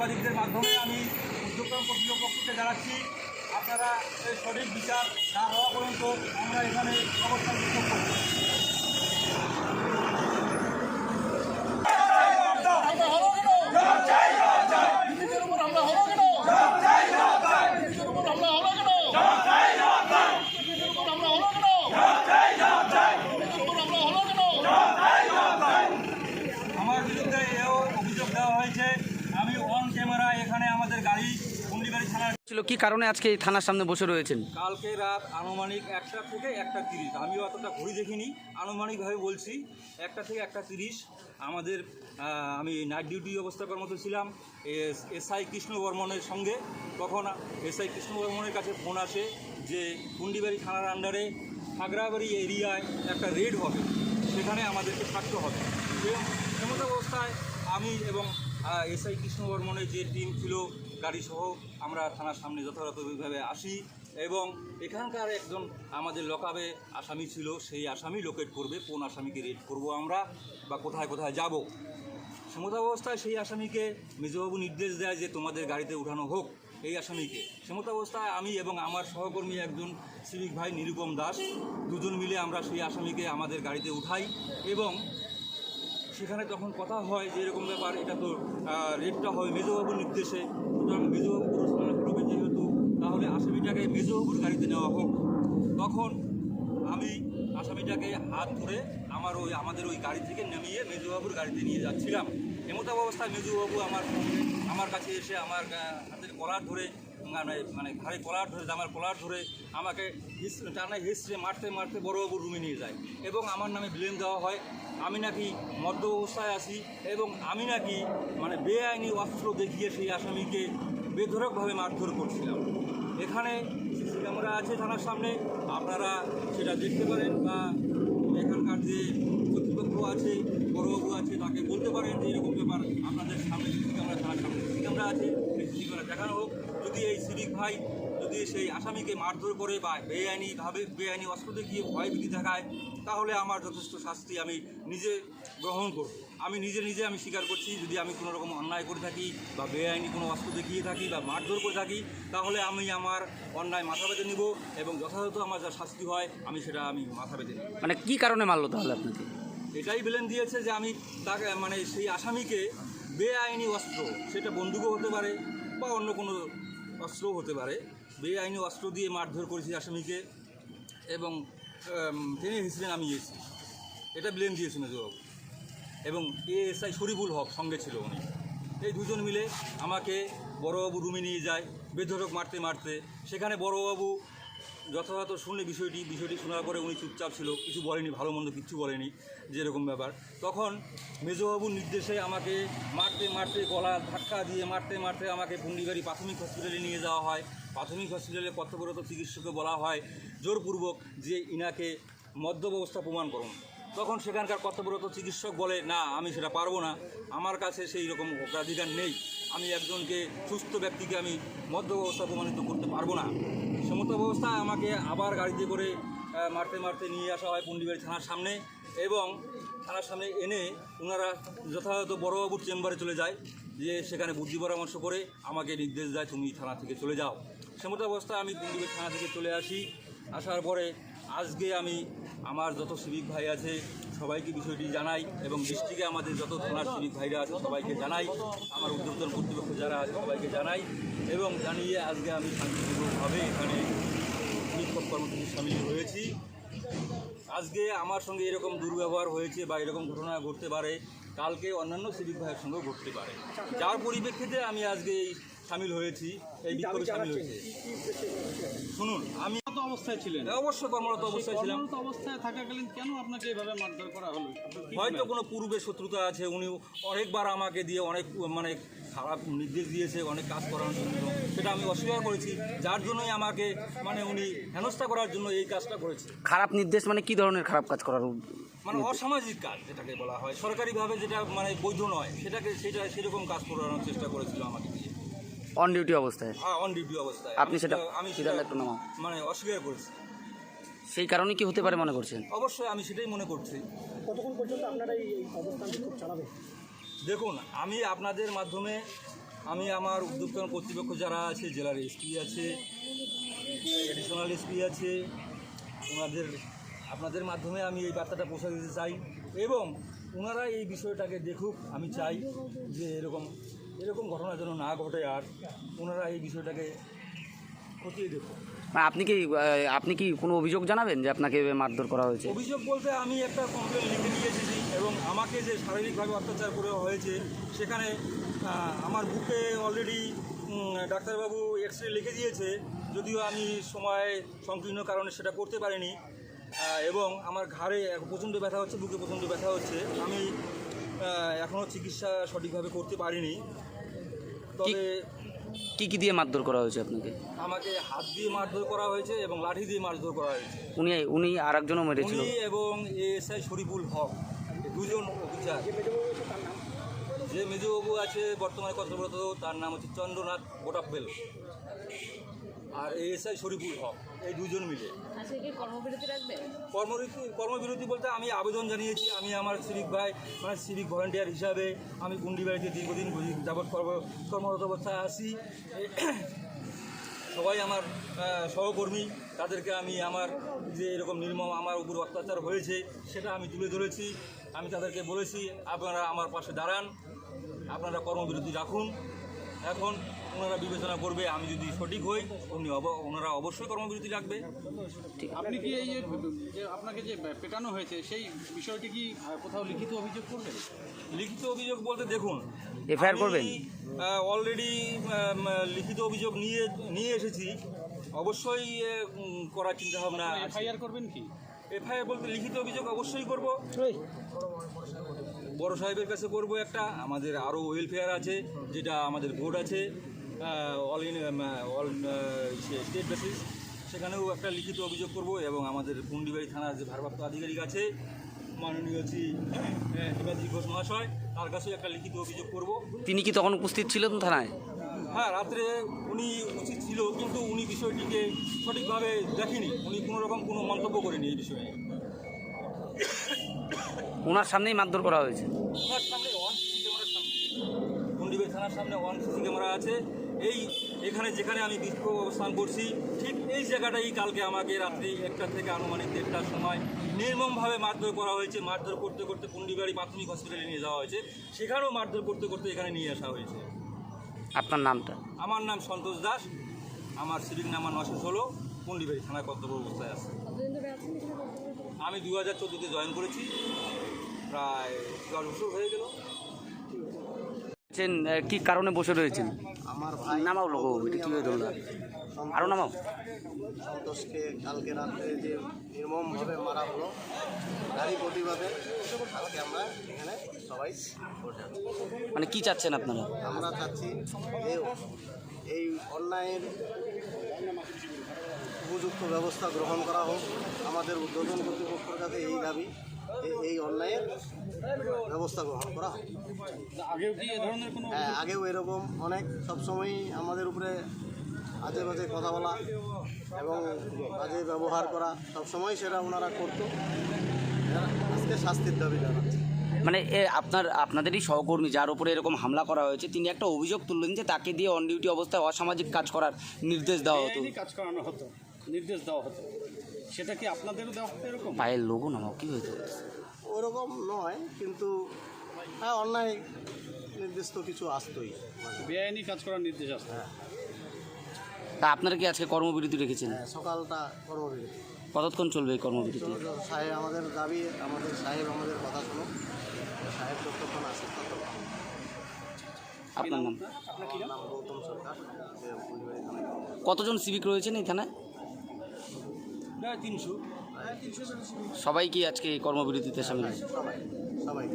সাংবাদিকদের মাধ্যমে আমি উদ্যোগক্রম কর্তৃপক্ষকে জানাচ্ছি, আপনারা সঠিক বিচার না হওয়া পর্যন্ত আমরা এখানে অবস্থান করব আমরা হলো কেন নিজের উপর আমরা হলো কেন নিজের উপর আমরা হলো কেন নিজের উপর আমরা হলো কেন নিজের উপর আমরা হলো কেন আমার বিরুদ্ধে এও অভিযোগ দেওয়া হয়েছে আমি অন ক্যামেরা এখানে আমাদের গাড়ি কুন্ডিবাড়ি থানার ছিল কি কারণে আজকে এই থানার সামনে বসে রয়েছেন? কালকে রাত আনুমানিক একটা থেকে একটা তিরিশ। আমিও অতটা ঘড়ি দেখিনি, আনুমানিকভাবে বলছি, একটা থেকে একটা তিরিশ। আমাদের আমি নাইট ডিউটি অবস্থা কর্মরত ছিলাম, এস, এসআই কৃষ্ণ বর্মনের সঙ্গে। তখন এসআই কৃষ্ণ বর্মনের কাছে ফোন আসে যে, কুন্ডিবাড়ি থানার আন্ডারে খাগড়াবাড়ি এরিয়ায় একটা রেড হবে। সেখানে আমাদেরকে থাকতে হবে। এমন অবস্থায় আমি এবং এসআই কৃষ্ণ বর্মনের যে টিম ছিল গাড়ি সহ আমরা থানার সামনে যথাযথভাবে আসি এবং এখানকার একজন আমাদের লকাবে আসামি ছিল, সেই আসামি লোকেট করবে, কোন আসামিকে রেড করব আমরা বা কোথায় কোথায় যাব। অবস্থায় সেই আসামিকে মেজবাবু নির্দেশ দেয় যে তোমাদের গাড়িতে উঠানো হোক এই আসামিকে। অবস্থায় আমি এবং আমার সহকর্মী একজন সিভিক ভাই নিরুপম দাস, দুজন মিলে আমরা সেই আসামিকে আমাদের গাড়িতে উঠাই এবং সেখানে তখন কথা হয় যে এরকম ব্যাপার, এটা তো রেটটা হবে মেজবাবুর নির্দেশে। সুতরাং মেজবাবু পুরস্কার করবে যেহেতু, তাহলে আসামিটাকে মেজবাবুর গাড়িতে নেওয়া হোক। তখন আমি আসামিটাকে হাত ধরে আমার ওই, আমাদের ওই গাড়ি থেকে নামিয়ে মেজবাবুর গাড়িতে নিয়ে যাচ্ছিলাম। এমতো অবস্থায় মেজবাবু আমার সঙ্গে আমার কাছে এসে আমার হাতের কলার ধরে মানে মানে ঘাড়ে কলার ধরে আমার কলার ধরে আমাকে হিস- টানা হিসড়ে, মারতে মারতে বড়োবাবুর রুমে নিয়ে যায়। এবং আমার নামে ব্লেম দেওয়া হয়। আমি নাকি মদ্য অবস্থায় আছি এবং আমি নাকি মানে বেআইনি অস্ত্র দেখিয়ে সেই আসামিকে বেধরকভাবে মারধর করছিলাম। এখানে সিসি ক্যামেরা আছে থানার সামনে। আপনারা সেটা দেখতে পারেন বা এখানকার যে কর্তৃপক্ষ আছে, বড়বাবু আছে, তাকে বলতে পারেন যে এরকম ব্যাপার। আপনাদের সামনে ক্যামেরা থানার সামনে সিসি ক্যামেরা আছে সেই সিসি ক্যামেরা দেখানো হোক, যদি এই সিভিক ভাই, যদি সেই আসামিকে মারধর করে বা বেআইনিভাবে বেআইনি অস্ত্র দেখিয়ে ভয়ভীতি দেখায়, তাহলে আমার যথেষ্ট শাস্তি আমি নিজে গ্রহণ করব। আমি নিজে নিজে আমি স্বীকার করছি, যদি আমি কোনো রকম অন্যায় করে থাকি বা বেআইনি কোনো অস্ত্র দেখিয়ে থাকি বা মারধর করে থাকি, তাহলে আমি আমার অন্যায় মাথা বেঁধে নিব এবং যথাযথ আমার যা শাস্তি হয়, আমি সেটা আমি মাথা বেঁধে নিব। মানে কী কারণে মারলো তাহলে আপনাকে? এটাই বেলেন দিয়েছে যে আমি তাকে মানে সেই আসামিকে বেআইনি অস্ত্র, সেটা বন্দুকও হতে পারে বা অন্য কোনো অস্ত্রও হতে পারে। বেআইনি অস্ত্র দিয়ে মারধর করেছি আসামিকে এবং টেনে হিসেবে নামিয়েছি। এটা ব্লেম দিয়েছে মেজবাবু এবং এএসআই শরীফুল হক সঙ্গে ছিল উনি। এই দুজন মিলে আমাকে বড়বাবু রুমে নিয়ে যায় বেধরক মারতে মারতে। সেখানে বড়বাবু যথাযথ শুনলে বিষয়টি বিষয়টি শোনার পরে উনি চুপচাপ ছিল, কিছু বলেনি, ভালো মন্দ কিচ্ছু বলেনি যে এরকম ব্যাপার। তখন মেজবাবুর নির্দেশে আমাকে মারতে মারতে গলা ধাক্কা দিয়ে মারতে মারতে আমাকে পুন্ডিবাড়ি প্রাথমিক হসপিটালে নিয়ে যাওয়া হয়। প্রাথমিক হসপিটালে কর্তব্যরত চিকিৎসককে বলা হয়, জোরপূর্বক যে ইনাকে মদ্য ব্যবস্থা প্রমাণ করুন। তখন সেখানকার কর্তব্যরত চিকিৎসক বলে, না, আমি সেটা পারব না। আমার কাছে সেই রকম অগ্রাধিকার নেই। আমি একজনকে সুস্থ ব্যক্তিকে আমি মদ্য ব্যবস্থা প্রমাণিত করতে পারব না। সমস্ত ব্যবস্থায় আমাকে আবার গাড়িতে করে মারতে মারতে নিয়ে আসা হয় পুন্ডিবাড়ি থানার সামনে এবং থানার সামনে এনে ওনারা যথাযথ বড়বাবুর চেম্বারে চলে যায় যে সেখানে বুদ্ধি পরামর্শ করে আমাকে নির্দেশ দেয়, তুমি থানা থেকে চলে যাও। সেমতো অবস্থায় আমি পুন্ডিবাড়ি থানা থেকে চলে আসি। আসার পরে আজকে আমি আমার যত সিভিক ভাই আছে, সবাইকে বিষয়টি জানাই এবং ডিস্ট্রিক্টে আমাদের যত থানার সিভিক ভাইরা আছে, সবাইকে জানাই। আমার উদ্যোগতন কর্তৃপক্ষ যারা আছে, সবাইকে জানাই এবং জানিয়ে আজকে আমি শান্তিপূর্ণভাবে এখানে বিক্ষোভ কর্মসূচি সামিল হয়েছি। আজকে আমার সঙ্গে এরকম দুর্ব্যবহার হয়েছে বা এরকম ঘটনা ঘটতে পারে, কালকে অন্যান্য সিভিক ভাইয়ের সঙ্গেও ঘটতে পারে। যার পরিপ্রেক্ষিতে আমি আজকে এই সামিল হয়েছি এই বিক্ষোভে সামিল হয়েছে। শুনুন আমি কত অবস্থায় ছিলেন। অবশ্যই কর্মরত অবস্থায় ছিলাম। কর্মরত অবস্থায় থাকাকালীন কেন আপনাকে এভাবে মারধর করা হলো? হয়তো কোনো পূর্বে শত্রুতা আছে উনি অনেকবার আমাকে দিয়ে অনেক মানে খারাপ নির্দেশ দিয়েছে অনেক কাজ করানোর জন্য। সেটা আমি অস্বীকার করেছি। যার জন্যই আমাকে মানে উনি হেনস্থা করার জন্য এই কাজটা করেছে। খারাপ নির্দেশ মানে কি ধরনের খারাপ কাজ করার মানে অসামাজিক কাজ যেটাকে বলা হয়। সরকারিভাবে যেটা মানে বৈধ নয় সেটাকে সেটা সেরকম কাজ করানোর চেষ্টা করেছিল আমাকে। দিয়ে অন ডিউটি অবস্থায়? অন ডিউটি অবস্থায়। আপনি সেটা- আমি সেটা একটু নামাও। মানে অস্বীকার করেছি। সেই কারণে কি হতে পারে মনে করছেন? অবশ্যই আমি সেটাই মনে করছি। কতক্ষণ পর্যন্ত আপনারা এই এই অবস্থান বিক্ষোভ চালাবেন? দেখুন আমি আপনাদের মাধ্যমে আমি আমার উদ্যোক্তা কর্তৃপক্ষ যারা আছে জেলার এসপি আছে এডিশনাল এসপি আছে ওনাদের আপনাদের মাধ্যমে আমি এই বার্তাটা পৌঁছে দিতে চাই। এবং ওনারা এই বিষয়টাকে দেখুক আমি চাই যে এরকম এরকম ঘটনা যেন না ঘটে আর ওনারা এই বিষয়টাকে খতিয়ে দেখুক। মানে আপনি কি আপনি কি কোনো অভিযোগ জানাবেন যে আপনাকে মারধর করা হয়েছে? অভিযোগ বলতে আমি একটা কমপ্লেন লিখে দিয়ে এসেছি এবং আমাকে যে শারীরিকভাবে অত্যাচার করে হয়েছে সেখানে আমার বুকে অলরেডি ডাক্তারবাবু এক্স রে লিখে দিয়েছে যদিও আমি সময় সংকীর্ণ কারণে সেটা করতে পারিনি এবং আমার ঘাড়ে প্রচণ্ড ব্যথা হচ্ছে বুকে প্রচণ্ড ব্যথা হচ্ছে। আমি এখনও চিকিৎসা সঠিকভাবে করতে পারিনি। তবে কি কি দিয়ে মারধর করা হয়েছে আপনাকে? আমাকে হাত দিয়ে মারধর করা হয়েছে এবং লাঠি দিয়ে মারধর করা হয়েছে। উনি উনি আর একজনও মেরেছিল। উনি এবং এএসআই শরীফুল হক দুজন অফিসার। যে মেজবাবু আছে বর্তমানে কর্তব্যরত তার নাম হচ্ছে চন্দ্রনাথ গোটাপ্পেল। আর এএসআই শরীফুল হক এই দুজন মিলে। কি কর্মবিরতি রাখবেন কর্মবিরতি কর্মবিরতি বলতে আমি আবেদন জানিয়েছি আমি আমার সিভিক ভাই মানে সিভিক ভলেন্টিয়ার হিসাবে আমি গুন্ডি বাড়িতে দীর্ঘদিন যাবৎ কর্ম- কর্মরত অবস্থায় আছি। সবাই আমার সহকর্মী তাদেরকে আমি আমার যে এরকম নির্মম আমার উপর অত্যাচার হয়েছে সেটা আমি তুলে ধরেছি। আমি তাদেরকে বলেছি আপনারা আমার পাশে দাঁড়ান আপনারা কর্মবিরতি রাখুন। এখন ওনারা বিবেচনা করবে আমি যদি সঠিক হই উনি অব- ওনারা অবশ্যই কর্মবিরতি রাখবে। আপনি কি এই যে আপনাকে যে পেটানো হয়েছে সেই বিষয়টি কি কোথাও লিখিত অভিযোগ করবেন? লিখিত অভিযোগ বলতে দেখুন FIR করবেন? অলরেডি লিখিত অভিযোগ নিয়ে নিয়ে এসেছি। অবশ্যই করার চিন্তা ভাবনা এফআইআর করবেন কি? এফআইআর বলতে লিখিত অভিযোগ অবশ্যই করব। বড় সাহেবের কাছে করব একটা। আমাদের আরও ওয়েলফেয়ার আছে যেটা আমাদের বোর্ড আছে all in all state basis সেখানেও একটা লিখিত অভিযোগ করব এবং আমাদের পুন্ডিবাড়ি থানার যে ভারপ্রাপ্ত আধিকারিক আছে মাননীয় শ্রী হিমাদ্রি ঘোষ মহাশয় তার কাছেও একটা লিখিত অভিযোগ করব। তিনি কি তখন উপস্থিত ছিলেন থানায়? হ্যাঁ রাত্রে উনি উচিত ছিল কিন্তু উনি বিষয়টিকে সঠিকভাবে দেখেনি। উনি কোনো রকম কোনো মন্তব্য করেনি এই বিষয়ে। ওনার সামনেই মারধর করা হয়েছে। ওনার সামনে ওয়ান সিসি ক্যামেরার সামনে। পন্ডিবের থানার সামনে সিসি ক্যামেরা আছে। এই এখানে যেখানে আমি বিক্ষোভ অবস্থান করছি ঠিক এই জায়গাটাই কালকে আমাকে রাত্রি একটা থেকে আনুমানিক দেড়টার সময় নির্মমভাবে মারধর করা হয়েছে। মারধর করতে করতে পুন্ডিবাড়ি প্রাথমিক হসপিটালে নিয়ে যাওয়া হয়েছে। সেখানেও মারধর করতে করতে এখানে নিয়ে আসা হয়েছে। আপনার নামটা? আমার নাম সন্তোষ দাস। আমার সিভিক নাম্বার নশো ষোলো। পুন্ডিবাড়ি থানায় কর্তব্য অবস্থায় আছে? আমি দু হাজার চোদ্দোতে জয়েন করেছি। প্রায় বছর হয়ে গেল। কি কারণে বসে রয়েছেন? আমার ভাই নামাও লোগো এটা কীভাবে ধরলাম আরও নামাও। সন্তোষকে কালকে রাত্রে যে নির্মমভাবে মারা হলো তারই প্রতিবাদে আজকে আমরা এখানে সবাই মানে কি চাচ্ছেন আপনারা? আমরা চাচ্ছি এই অন্যায়ের উপযুক্ত ব্যবস্থা গ্রহণ করা হোক। আমাদের উদ্বোধন কর্তৃপক্ষের কাছে এই দাবি। এই অন্যায়ের ব্যবস্থা গ্রহণ করা হোক আগেও কি এ ধরনের কোনো হ্যাঁ আগেও এরকম অনেক সবসময়ই আমাদের উপরে আজে বাজে কথা বলা এবং বাজে ব্যবহার করা সবসময় সেটা ওনারা করতো। আজকে শাস্তির দাবি জানাচ্ছে। মানে এ আপনার আপনাদেরই সহকর্মী যার উপরে এরকম হামলা করা হয়েছে তিনি একটা অভিযোগ তুললেন যে তাকে দিয়ে অন ডিউটি অবস্থায় অসামাজিক কাজ করার নির্দেশ দেওয়া হতো। কাজ করানো হতো নির্দেশ দেওয়া হতো। সেটা কি আপনাদেরও দেওয়া হতো এরকম? পায়ের লোগো নামাও কী হয়েছে? ওরকম নয় কিন্তু হ্যাঁ অন্যায় নির্দিষ্ট কিছু আসতোই। মানে বেআইনি কাজ করার নির্দেশ আসতো তা আপনারা কি আজকে কর্মবিরতি রেখেছেন? হ্যাঁ, সকালটা কর্মবিরতি। কতক্ষণ চলবে এই কর্মবিরতি? সাহেব আমাদের দাবি আমাদের সাহেব আমাদের কথা শুনো। সাহেব যতক্ষণ আসে ততক্ষণ। আপনার নাম? গৌতম সরকার। কতজন সিভিক রয়েছেন এই থানায়? প্রায় তিনশো। সবাই কি আজকে এই কর্মবিরতিতে সামিল হয়েছে সবাই সবাই।